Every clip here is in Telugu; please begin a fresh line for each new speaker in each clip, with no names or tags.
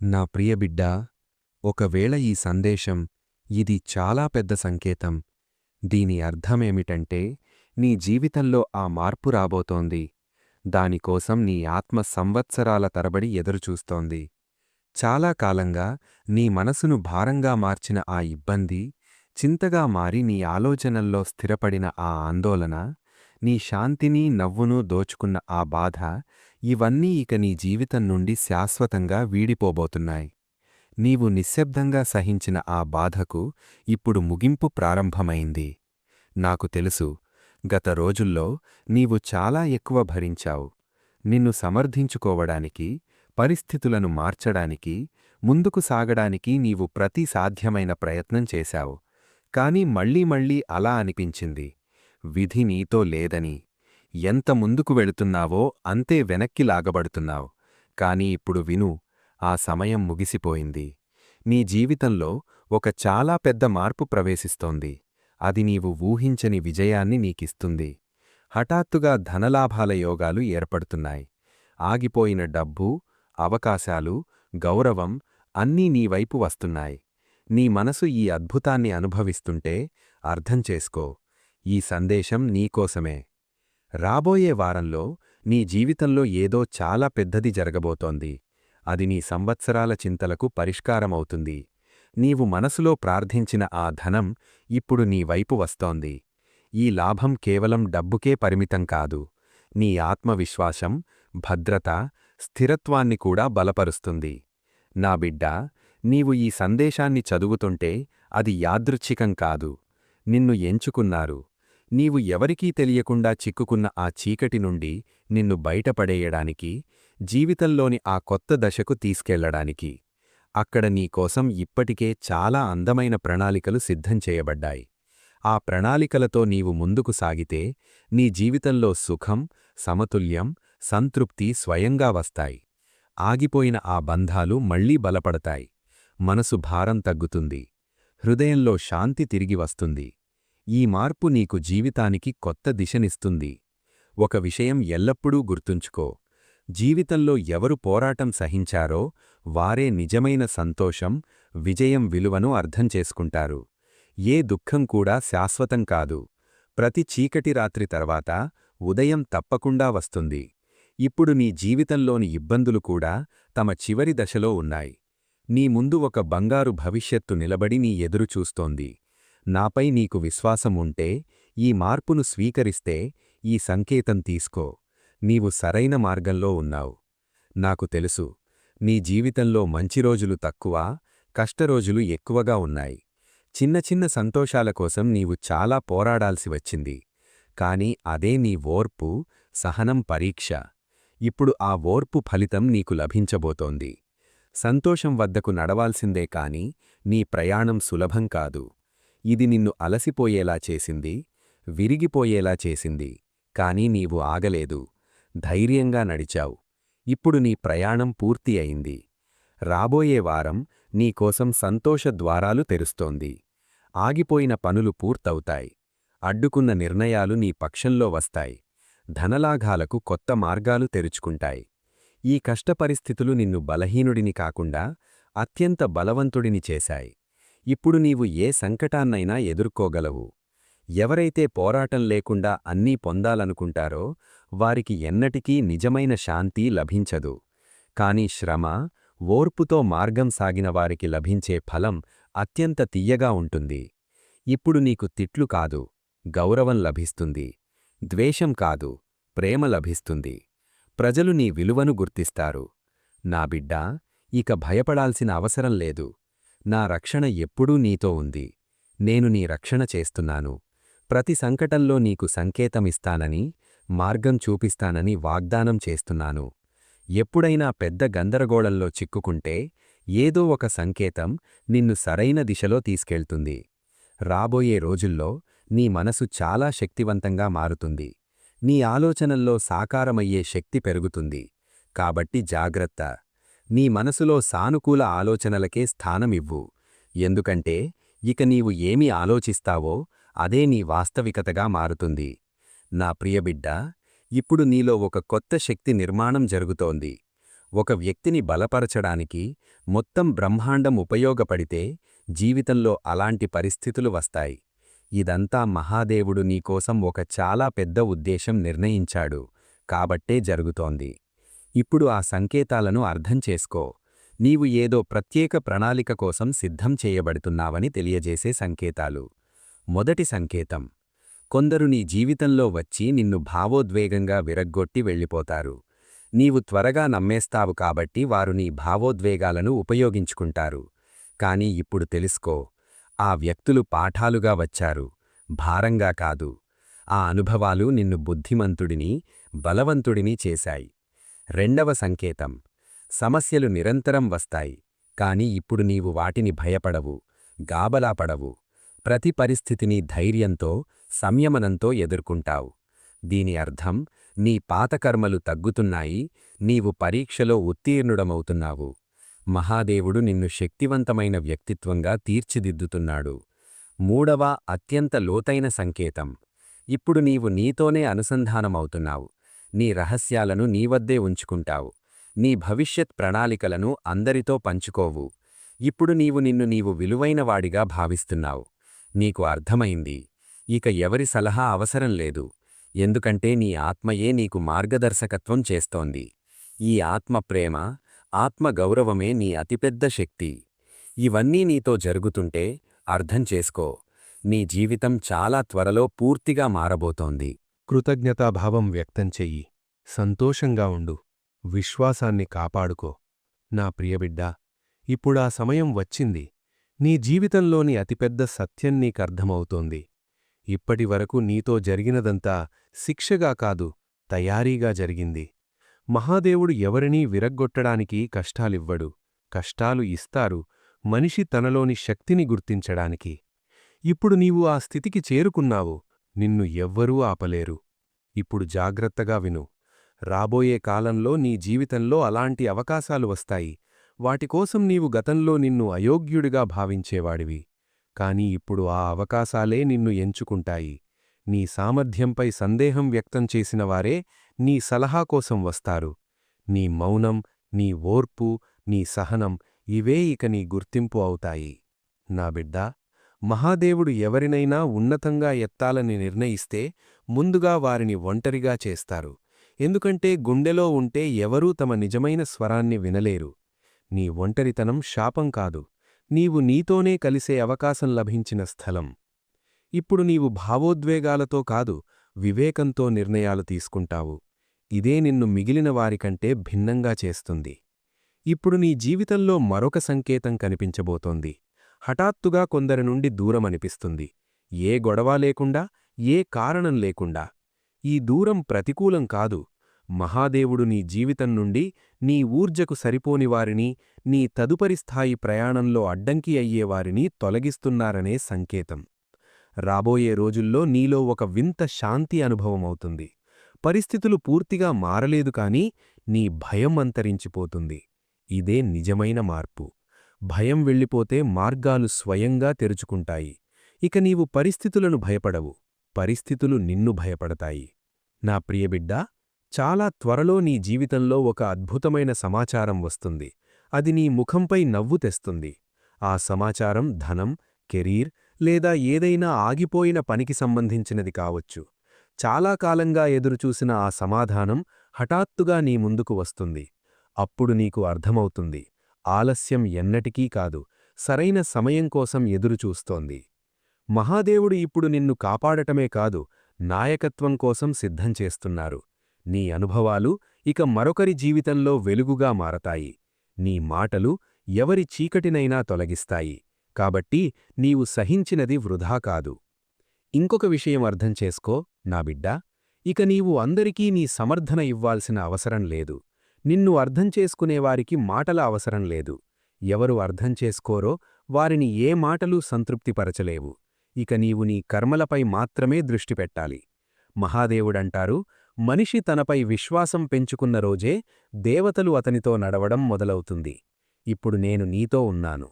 నా ప్రియబిడ్డా ఒకవేళ ఈ సందేశం ఇది చాలా పెద్ద సంకేతం. దీని అర్థమేమిటంటే నీ జీవితంలో ఆ మార్పు రాబోతోంది. దానికోసం నీ ఆత్మ సంవత్సరాల తరబడి ఎదురుచూస్తోంది. చాలా కాలంగా నీ మనసును భారంగా మార్చిన ఆ ఇబ్బంది చింతగా మారి నీ ఆలోచనల్లో స్థిరపడిన ఆ ఆందోళన నీ శాంతిని నవ్వును దోచుకున్న ఆ బాధ ఇవన్నీ ఇక నీ జీవితం నుండి శాశ్వతంగా వీడిపోబోతున్నాయి. నీవు నిశ్శబ్దంగా సహించిన ఆ బాధకు ఇప్పుడు ముగింపు ప్రారంభమైంది. నాకు తెలుసు గత రోజుల్లో నీవు చాలా ఎక్కువ భరించావు. నిన్ను సమర్థించుకోవడానికి పరిస్థితులను మార్చడానికి ముందుకు సాగడానికి నీవు ప్రతి సాధ్యమైన ప్రయత్నం చేశావు. కాని మళ్ళీ మళ్ళీ అలా అనిపించింది. విధి నీతో లేదని. ఎంత ముందుకు వెళుతున్నావో అంతే వెనక్కి లాగబడుతున్నావు. కాని ఇప్పుడు విను ఆ సమయం ముగిసిపోయింది. నీ జీవితంలో ఒక చాలా పెద్ద మార్పు ప్రవేశిస్తోంది. అది నీవు ఊహించని విజయాన్ని నీకిస్తుంది. హఠాత్తుగా ధనలాభాల యోగాలు ఏర్పడుతున్నాయి. ఆగిపోయిన డబ్బు అవకాశాలు గౌరవం అన్నీ నీవైపు వస్తున్నాయి. నీ మనసు ఈ అద్భుతాన్ని అనుభవిస్తుంటే అర్థం చేసుకో. ఈ సందేశం నీకోసమే రాబోయే వారంలో నీ జీవితంలో ఏదో చాలా పెద్దది జరగబోతోంది. అది నీ సంవత్సరాల చింతలకు పరిష్కారమవుతుంది. నీవు మనసులో ప్రార్థించిన ఆ ధనం ఇప్పుడు నీ వైపు వస్తోంది. ఈ లాభం కేవలం డబ్బుకే పరిమితం కాదు. నీ ఆత్మవిశ్వాసం భద్రత స్థిరత్వాన్ని కూడా బలపరుస్తుంది. నా బిడ్డా నీవు ఈ సందేశాన్ని చదువుతుంటే అది యాదృచ్ఛికం కాదు. నిన్ను ఎంచుకున్నారు. నీవు ఎవరికీ తెలియకుండా చిక్కుకున్న ఆ చీకటి నుండి నిన్ను బయటపడేయడానికి జీవితంలోని ఆ కొత్త దశకు తీసుకెళ్ళడానికి అక్కడ నీకోసం ఇప్పటికే చాలా అందమైన ప్రణాళికలు సిద్ధం చేయబడ్డాయి. ఆ ప్రణాళికలతో నీవు ముందుకు సాగితే నీ జీవితంలో సుఖం సమతుల్యం సంతృప్తి స్వయంగా వస్తాయి. ఆగిపోయిన ఆ బంధాలు మళ్ళీ బలపడతాయి. మనసు భారం తగ్గుతుంది. హృదయంలో శాంతి తిరిగి వస్తుంది. ఈ మార్పు నీకు జీవితానికి కొత్త దిశనిస్తుంది. ఒక విషయం ఎల్లప్పుడూ గుర్తుంచుకో. జీవితంలో ఎవరు పోరాటం సహించారో వారే నిజమైన సంతోషం విజయం విలువను అర్థం చేసుకుంటారు. ఏ దుఃఖం కూడా శాశ్వతం కాదు. ప్రతి చీకటి రాత్రి తర్వాత ఉదయం తప్పకుండా వస్తుంది. ఇప్పుడు నీ జీవితంలోని ఇబ్బందులు కూడా తమ చివరి దశలో ఉన్నాయి. నీ ముందు ఒక బంగారు భవిష్యత్తు నిలబడి నీ ఎదురుచూస్తోంది నాపై నీకు విశ్వాసం ఉంటే ఈ మార్పును స్వీకరిస్తే ఈ సంకేతం తీసుకో. నీవు సరైన మార్గంలో ఉన్నావు. నాకు తెలుసు నీ జీవితంలో మంచి రోజులు తక్కువ కష్టరోజులు ఎక్కువగా ఉన్నాయి. చిన్న చిన్న సంతోషాల కోసం నీవు చాలా పోరాడాల్సి వచ్చింది. కాని అదే నీ ఓర్పు సహనం పరీక్ష. ఇప్పుడు ఆ ఓర్పు ఫలితం నీకు లభించబోతోంది. సంతోషం వద్దకు నడవాల్సిందే కాని నీ ప్రయాణం సులభం కాదు. ఇది నిన్ను అలసిపోయేలా చేసింది విరిగిపోయేలా చేసింది కాని నీవు ఆగలేదు ధైర్యంగా నడిచావు. ఇప్పుడు నీ ప్రయాణం పూర్తి అయింది. రాబోయే వారం నీకోసం సంతోష ద్వారాలు తెరుస్తోంది. ఆగిపోయిన పనులు పూర్తవుతాయి. అడ్డుకున్న నిర్ణయాలు నీ పక్షంలో వస్తాయి. ధనలాఘాలకు కొత్త మార్గాలు తెరుచుకుంటాయి. ఈ కష్టపరిస్థితులు నిన్ను బలహీనుడిని కాకుండా అత్యంత బలవంతుడిని చేశాయి. ఇప్పుడు నీవు ఏ సంకటాన్నైనా ఎదుర్కోగలవు. ఎవరైతే పోరాటం లేకుండా అన్నీ పొందాలనుకుంటారో వారికి ఎన్నటికీ నిజమైన శాంతి లభించదు. కాని శ్రమ ఓర్పుతో మార్గం సాగిన వారికి లభించే ఫలం అత్యంత తియ్యగా ఉంటుంది. ఇప్పుడు నీకు తిట్లు కాదు గౌరవం లభిస్తుంది ద్వేషం కాదు ప్రేమ లభిస్తుంది. ప్రజలు నీ విలువను గుర్తిస్తారు. నా బిడ్డా ఇక భయపడాల్సిన అవసరం లేదు. నా రక్షణ ఎప్పుడూ నీతో ఉంది. నేను నీ రక్షణ చేస్తున్నాను. ప్రతి సంకటంలో నీకు సంకేతమిస్తానని మార్గం చూపిస్తానని వాగ్దానం చేస్తున్నాను. ఎప్పుడైనా పెద్ద గందరగోళంలో చిక్కుకుంటే ఏదో ఒక సంకేతం నిన్ను సరైన దిశలో తీసుకెళ్తుంది. రాబోయే రోజుల్లో నీ మనసు చాలా శక్తివంతంగా మారుతుంది. నీ ఆలోచనల్లో సాకారమయ్యే శక్తి పెరుగుతుంది. కాబట్టి జాగ్రత్త. నీ మనసులో సానుకూల ఆలోచనలకే స్థానమివ్వు. ఎందుకంటే ఇక నీవు ఏమి ఆలోచిస్తావో అదే నీ వాస్తవికతగా మారుతుంది. నా ప్రియబిడ్డ ఇప్పుడు నీలో ఒక కొత్త శక్తి నిర్మాణం జరుగుతోంది. ఒక వ్యక్తిని బలపరచడానికి మొత్తం బ్రహ్మాండం ఉపయోగపడితే జీవితంలో అలాంటి పరిస్థితులు వస్తాయి. ఇదంతా మహాదేవుడు నీకోసం ఒక చాలా పెద్ద ఉద్దేశం నిర్ణయించాడు. కాబట్టే జరుగుతోంది. ఇప్పుడు ఆ సంకేతాలను అర్థం చేసుకో. నీవు ఏదో ప్రత్యేక ప్రణాళిక కోసం సిద్ధం చేయబడుతున్నావని తెలియజేసే సంకేతాలు. మొదటి సంకేతం. కొందరు నీ జీవితంలో వచ్చి నిన్ను భావోద్వేగంగా విరగ్గొట్టి వెళ్ళిపోతారు. నీవు త్వరగా నమ్మేస్తావు కాబట్టి వారు నీ భావోద్వేగాలను ఉపయోగించుకుంటారు. కాని ఇప్పుడు తెలుసుకో. ఆ వ్యక్తులు పాఠాలుగా వచ్చారు. భారంగా కాదు. ఆ అనుభవాలు నిన్ను బుద్ధిమంతుడిని బలవంతుడిని చేశాయి. రెండవ సంకేతం. సమస్యలు నిరంతరం వస్తాయి కాని ఇప్పుడు నీవు వాటిని భయపడవు గాబలాపడవు. ప్రతి పరిస్థితిని ధైర్యంతో సంయమనంతో ఎదుర్కొంటావు. దీని అర్థం నీ పాతకర్మలు తగ్గుతున్నాయి నీవు పరీక్షలో ఉత్తీర్ణుడమవుతున్నావు. మహాదేవుడు నిన్ను శక్తివంతమైన వ్యక్తిత్వంగా తీర్చిదిద్దుతున్నాడు. మూడవ అత్యంత లోతైన సంకేతం. ఇప్పుడు నీవు నీతోనే అనుసంధానమవుతున్నావు. నీ రహస్యాలను నీవద్దే ఉంచుకుంటావు. నీ భవిష్యత్ ప్రణాళికలను అందరితో పంచుకోవు. ఇప్పుడు నీవు నిన్ను నీవు విలువైనవాడిగా భావిస్తున్నావు. నీకు అర్థమైంది. ఇక ఎవరి సలహా అవసరం లేదు. ఎందుకంటే నీ ఆత్మయే నీకు మార్గదర్శకత్వం చేస్తోంది. ఈ ఆత్మ ప్రేమ ఆత్మ గౌరవమే నీ అతిపెద్ద శక్తి. ఇవన్నీ నీతో జరుగుతుంటే అర్థం చేసుకో. నీ జీవితం చాలా త్వరలో పూర్తిగా మారబోతోంది.
కృతజ్ఞతాభావం వ్యక్తం చెయ్యి. సంతోషంగా ఉండు. విశ్వాసాన్ని కాపాడుకో. నా ప్రియబిడ్డా ఇప్పుడా సమయం వచ్చింది. నీ జీవితంలోని అతిపెద్ద సత్యం నీకర్థమవుతోంది ఇప్పటివరకు నీతో జరిగినదంతా శిక్షగా కాదు తయారీగా జరిగింది. మహాదేవుడు ఎవరినీ విరగ్గొట్టడానికి కష్టాలివ్వడు. కష్టాలు ఇస్తారు మనిషి తనలోని శక్తిని గుర్తించడానికి. ఇప్పుడు నీవు ఆ స్థితికి చేరుకున్నావు. నిన్ను ఎవ్వరూ ఆపలేరు. ఇప్పుడు జాగ్రత్తగా విను. రాబోయే కాలంలో నీ జీవితంలో అలాంటి అవకాశాలు వస్తాయి. వాటికోసం నీవు గతంలో నిన్ను అయోగ్యుడిగా భావించేవాడివి. కాని ఇప్పుడు ఆ అవకాశాలే నిన్ను ఎంచుకుంటాయి. నీ సామర్థ్యంపై సందేహం వ్యక్తం చేసినవారే నీ సలహా కోసం వస్తారు. నీ మౌనం నీ ఓర్పు నీ సహనం ఇవే ఇక నీ గుర్తింపు అవుతాయి. నా బిడ్డా మహాదేవుడు ఎవరినైనా ఉన్నతంగా ఎత్తాలని నిర్ణయిస్తే ముందుగా వారిని ఒంటరిగా చేస్తారు. ఎందుకంటే గుండెలో ఉంటే ఎవరూ తమ నిజమైన స్వరాన్ని వినలేరు. నీ ఒంటరితనం శాపం కాదు. నీవు నీతోనే కలిసే అవకాశం లభించిన స్థలం. ఇప్పుడు నీవు భావోద్వేగాలతో కాదు వివేకంతో నిర్ణయాలు తీసుకుంటావు. ఇదే నిన్ను మిగిలిన వారికంటే భిన్నంగా చేస్తుంది. ఇప్పుడు నీ జీవితంలో మరొక సంకేతం కనిపించబోతోంది. హఠాత్తుగా కొందరి నుండి దూరమనిపిస్తుంది. ఏ గొడవ లేకుండా ఏ కారణం లేకుండా. ఈ దూరం ప్రతికూలం కాదు. మహాదేవుడు నీ జీవితం నుండి నీ ఊర్జకు సరిపోనివారిని నీ తదుపరి స్థాయి ప్రయాణంలో అడ్డంకి అయ్యేవారిని తొలగిస్తున్నారనే సంకేతం. రాబోయే రోజుల్లో నీలో ఒక వింత శాంతి అనుభవమవుతుంది పరిస్థితులు పూర్తిగా మారలేదు కాని నీ భయం అంతరించిపోతుంది. ఇదే నిజమైన మార్పు. భయం వెళ్ళిపోతే మార్గాలు స్వయంగా తెరుచుకుంటాయి. ఇక నీవు పరిస్థితులను భయపడవు. పరిస్థితులు నిన్ను భయపడతాయి. నా ప్రియబిడ్డా చాలా త్వరలో నీ జీవితంలో ఒక అద్భుతమైన సమాచారం వస్తుంది. అది నీ ముఖంపై నవ్వు తెస్తుంది. ఆ సమాచారం ధనం కెరీర్ లేదా ఏదైనా ఆగిపోయిన పనికి సంబంధించినది కావచ్చు. చాలా కాలంగా ఎదురుచూసిన ఆ సమాధానం హఠాత్తుగా నీ ముందుకు వస్తుంది. అప్పుడు నీకు అర్థమవుతుంది. ఆలస్యం ఎన్నటికీ కాదు సరైన సమయం కోసం ఎదురుచూస్తోంది. మహాదేవుడు ఇప్పుడు నిన్ను కాపాడటమే కాదు నాయకత్వం కోసం సిద్ధం చేస్తున్నారు. నీ అనుభవాలు ఇక మరొకరి జీవితంలో వెలుగుగా మారతాయి. నీ మాటలు ఎవరి చీకటినైనా తొలగిస్తాయి. కాబట్టి నీవు సహించినది వృధా కాదు. ఇంకొక విషయం అర్థం చేసుకో నా బిడ్డా. ఇక నీవు అందరికీ నీ సమర్థన ఇవ్వాల్సిన అవసరం లేదు. నిన్ను అర్థం చేసుకునేవారికి మాటల అవసరం లేదు. ఎవరు అర్థం చేసుకోరో వారిని ఏ మాటలూ సంతృప్తిపరచలేవు. ఇక నీవు నీ కర్మలపై మాత్రమే దృష్టి పెట్టాలి. మహాదేవుడంటారు మనిషి తనపై విశ్వాసం పెంచుకున్న రోజే దేవతలు అతనితో నడవడం మొదలవుతుంది. ఇప్పుడు నేను నీతో ఉన్నాను.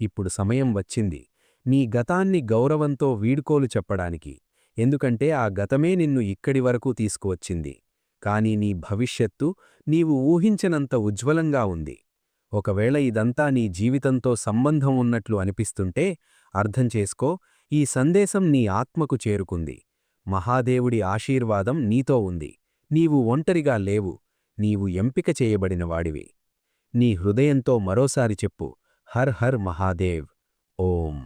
ఇప్పుడు సమయం వచ్చింది. నీ గతాన్ని గౌరవంతో వీడ్కోలు చెప్పడానికి. ఎందుకంటే ఆ గతమే నిన్ను ఇక్కడి వరకు తీసుకువచ్చింది. కాని నీ భవిష్యత్తు నీవు ఊహించనంత ఉజ్వలంగా ఉంది. ఒకవేళ ఇదంతా నీ జీవితంతో సంబంధం ఉన్నట్లు అనిపిస్తుంటే అర్థం చేసుకో ఈ సందేశం నీ ఆత్మకు చేరుకుంది. మహాదేవుడి ఆశీర్వాదం నీతో ఉంది. నీవు ఒంటరిగా లేవు. నీవు ఎంపిక చేయబడిన వాడివి. నీ హృదయంతో మరోసారి చెప్పు హర్ హర్ మహాదేవ్. ఓం.